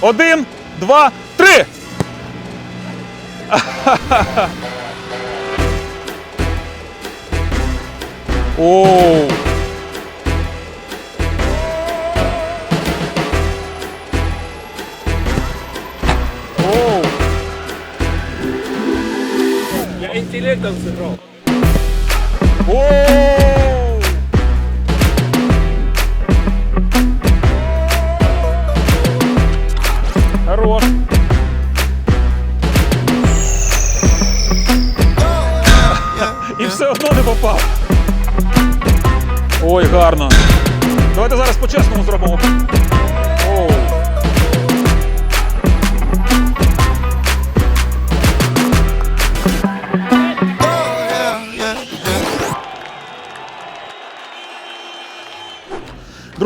Один, два, три. Оу. Оу. Я интеллектом сыграл. Оу. Ой, гарно. Давайте зараз по-чесному зробимо.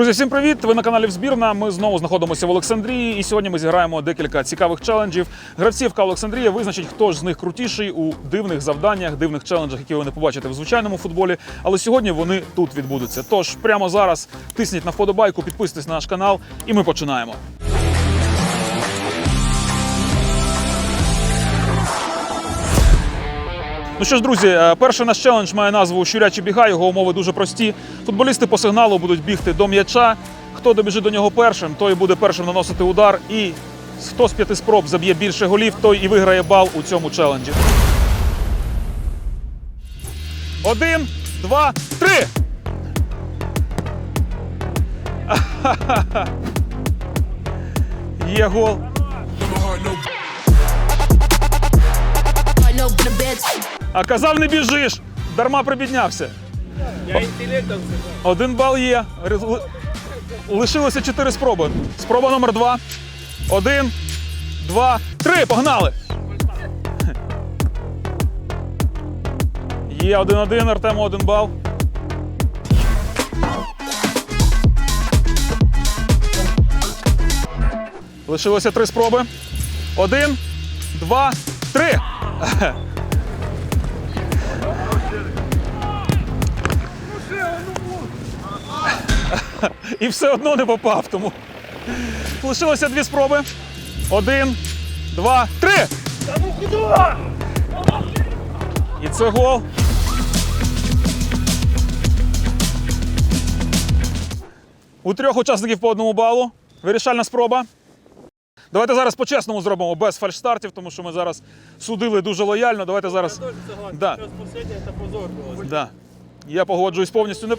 Друзі, всім привіт! Ви на каналі Взбірна. Ми знову знаходимося в Олександрії, і сьогодні ми зіграємо декілька цікавих челенджів. Гравці ФК Олександрія визначить, хто ж з них крутіший у дивних завданнях, дивних челенджах, які ви не побачите в звичайному футболі. Але сьогодні вони тут відбудуться. Тож прямо зараз тисніть на вподобайку, підписуйтесь на наш канал, і ми починаємо. Ну що ж, друзі, е, перший наш челендж має назву Щурячі біга. Його умови дуже прості. Футболісти по сигналу будуть бігти до м'яча. Хто добіжить до нього першим, той буде першим наносити удар. І хто з п'яти спроб заб'є більше голів, той і виграє бал у цьому челенджі. Один, два, три. Є гол. А казав, не біжиш. Дарма прибіднявся. Я интеллектом сыграл. Один бал є. Лишилося чотири спроби. Спроба номер два. Один, два, три. Погнали! Є один-один, Артему один бал. Лишилося три спроби. Один, два, три. І все одно не попав. Тому лишилося дві спроби. Один, два, три. І це гол. У трьох учасників по одному балу. Вирішальна спроба. Давайте зараз по-чесному зробимо без фальшстартів, тому що ми зараз судили дуже лояльно. Давайте зараз. Да. Я погоджуюсь повністю. Не...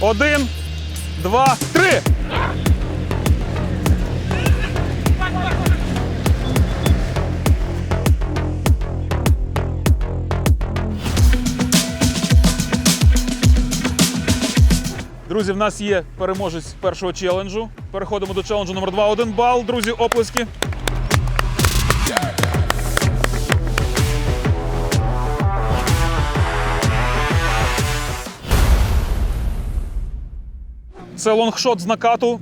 Один, два, три. Друзі, в нас є переможець першого челенджу. Переходимо до челенджу номер 2. Один бал. Друзі, оплески. Це лонгшот з накату.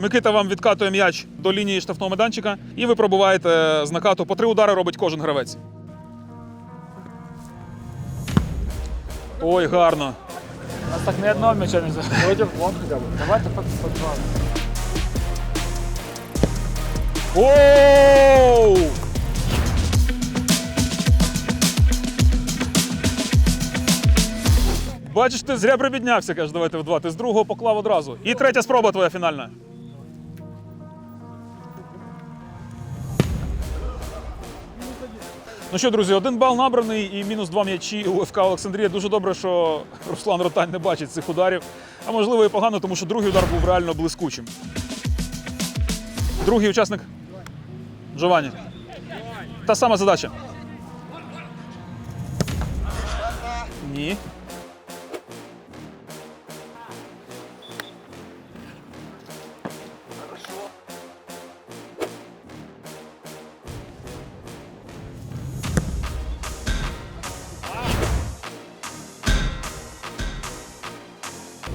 Микита вам відкатує м'яч до лінії штрафного майданчика, і ви пробуваєте з накату. По три удари робить кожен гравець. Ой, гарно. У нас так ни одного мяча не. Вон бы. Давайте по, по два. Оу! Бачиш, ти зря прибіднявся, каже, давайте в два. Ти з другого поклав одразу. І третя спроба твоя фінальна. Ну що, друзі, один бал набраний і мінус два м'ячі у ФК Олександрія. Дуже добре, що Руслан Ротань не бачить цих ударів. А можливо і погано, тому що другий удар був реально блискучим. Другий учасник Джованні. Та сама задача.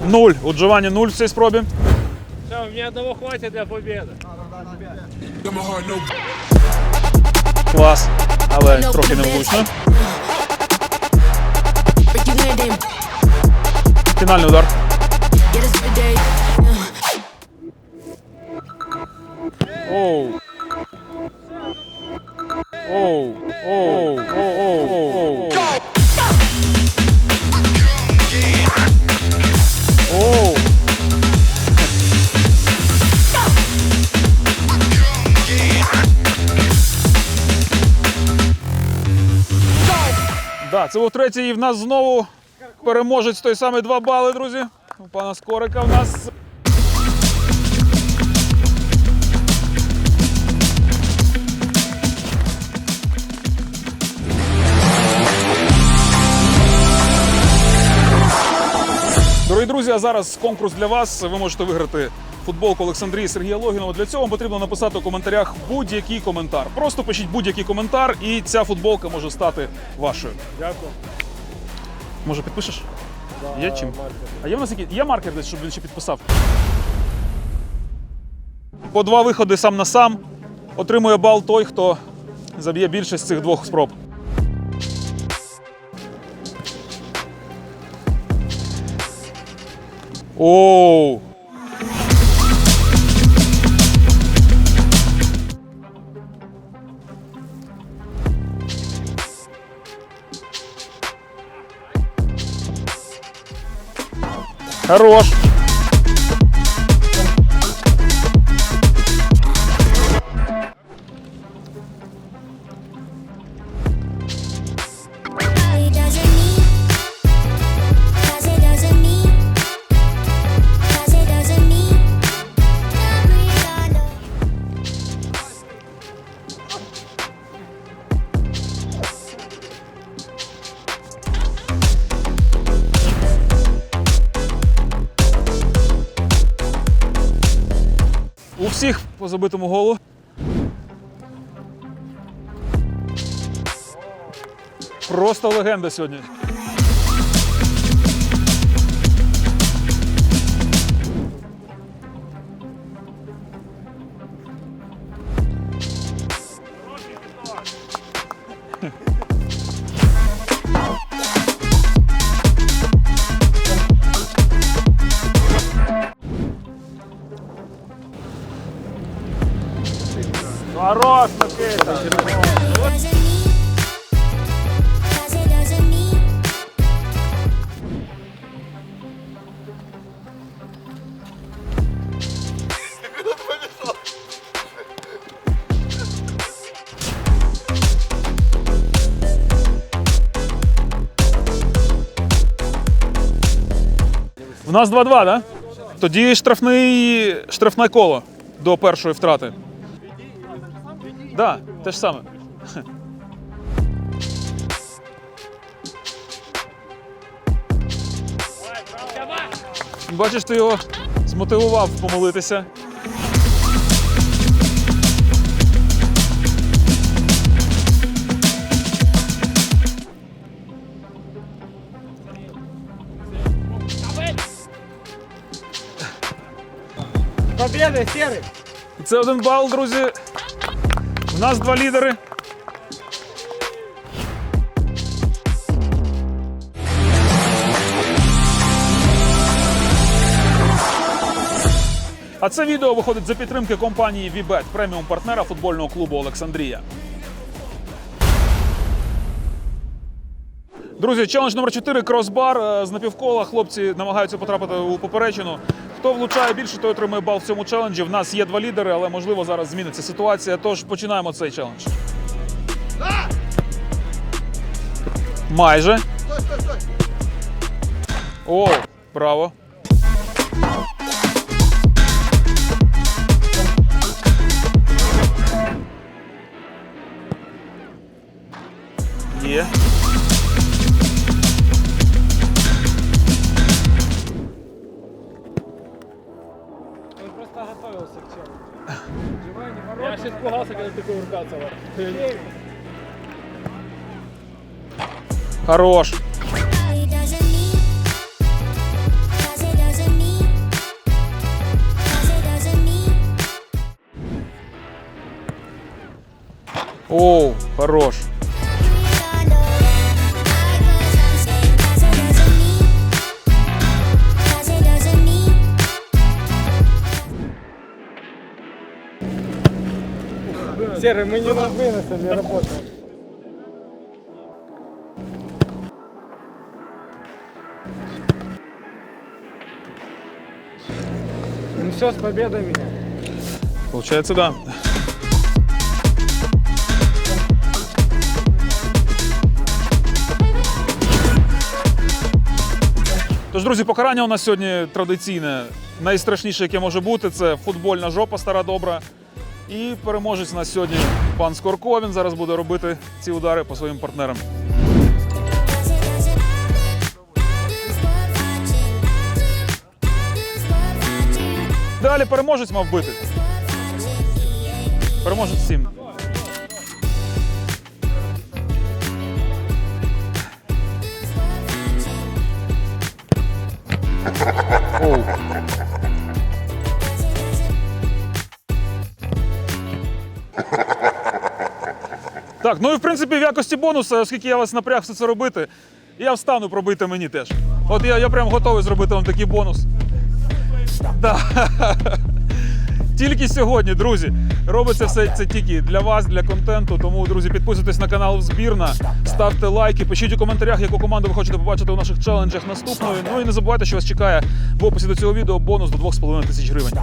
Нуль. У Джованні нуль в цій спробі. Все, мне одного хватит для победы. Клас. Але трохи невлучно. Фінальний удар. Оу. Це був третій, і в нас знову переможець той самий 2 бали, друзі. У пана Скорика в нас Дорогі друзі, а зараз конкурс для вас. Ви можете виграти футболку Олександрії Сергія Логінова. Для цього вам потрібно написати у коментарях будь-який коментар. Просто пишіть будь-який коментар, і ця футболка може стати вашою. Дякую. Може, підпишеш? Є чим? А є в нас який? Є маркер десь, щоб він ще підписав? По два виходи сам на сам. Отримує бал той, хто заб'є більше з цих двох спроб. Оу! Хорош! Всіх по забитому голу. Просто легенда сьогодні. Хорош, нас 2-2, так? Да? Тоді штрафний, штрафне коло до першої втрати. Так, да, те ж саме. Бачиш, ти його змотивував помолитися. Победа, Серый! І Це один бал, друзі. У нас два лідери. А це відео виходить за підтримки компанії VBET, преміум партнера футбольного клубу Олександрія. Друзі, челендж номер 4 кросбар Е, з напівкола. Хлопці намагаються потрапити у поперечину. Хто влучає більше, той отримує бал в цьому челенджі. В нас є два лідери, але можливо зараз зміниться ситуація. Тож починаємо цей челендж. Майже. О, браво. Є. Он испугался, когда ты кувыркаться. Хорош. Оу, хорош. Серый, мы не над выносом, я работаю. Ну все, с победой меня. Получається, да. Тож, друзі, покарання у нас сьогодні традиційне. Найстрашніше, яке може бути, це футбольна жопа стара добра. І переможець у нас сьогодні пан Скорко. Він зараз буде робити ці удари по своїм партнерам. Далі переможець мав бити. Переможець 7. Оу. Так, ну і в принципі в якості бонуса, оскільки я вас напряг все це робити, я встану пробити мені теж. От я, я прям готовий зробити вам такий бонус. Да. Тільки сьогодні, друзі. Робиться все це тільки для вас, для контенту. Тому, друзі, підписуйтесь на канал Збірна, ставте лайки, пишіть у коментарях, яку команду ви хочете побачити у наших челенджах наступною. Ну і не забувайте, що вас чекає в описі до цього відео бонус до 2,5 тисяч гривень.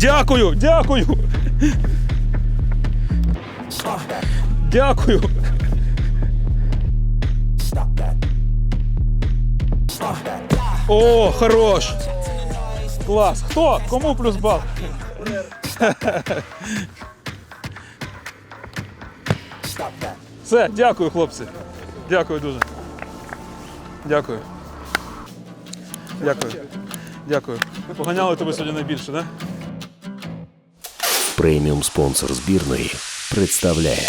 Дякую, дякую. Дякую. О, хорош. Клас. Хто? Кому плюс бал? Все, дякую, хлопці. Дякую дуже. Дякую. Дякую. Дякую. Поганяли тебе сьогодні найбільше. Да? Преміум спонсор збірної представляє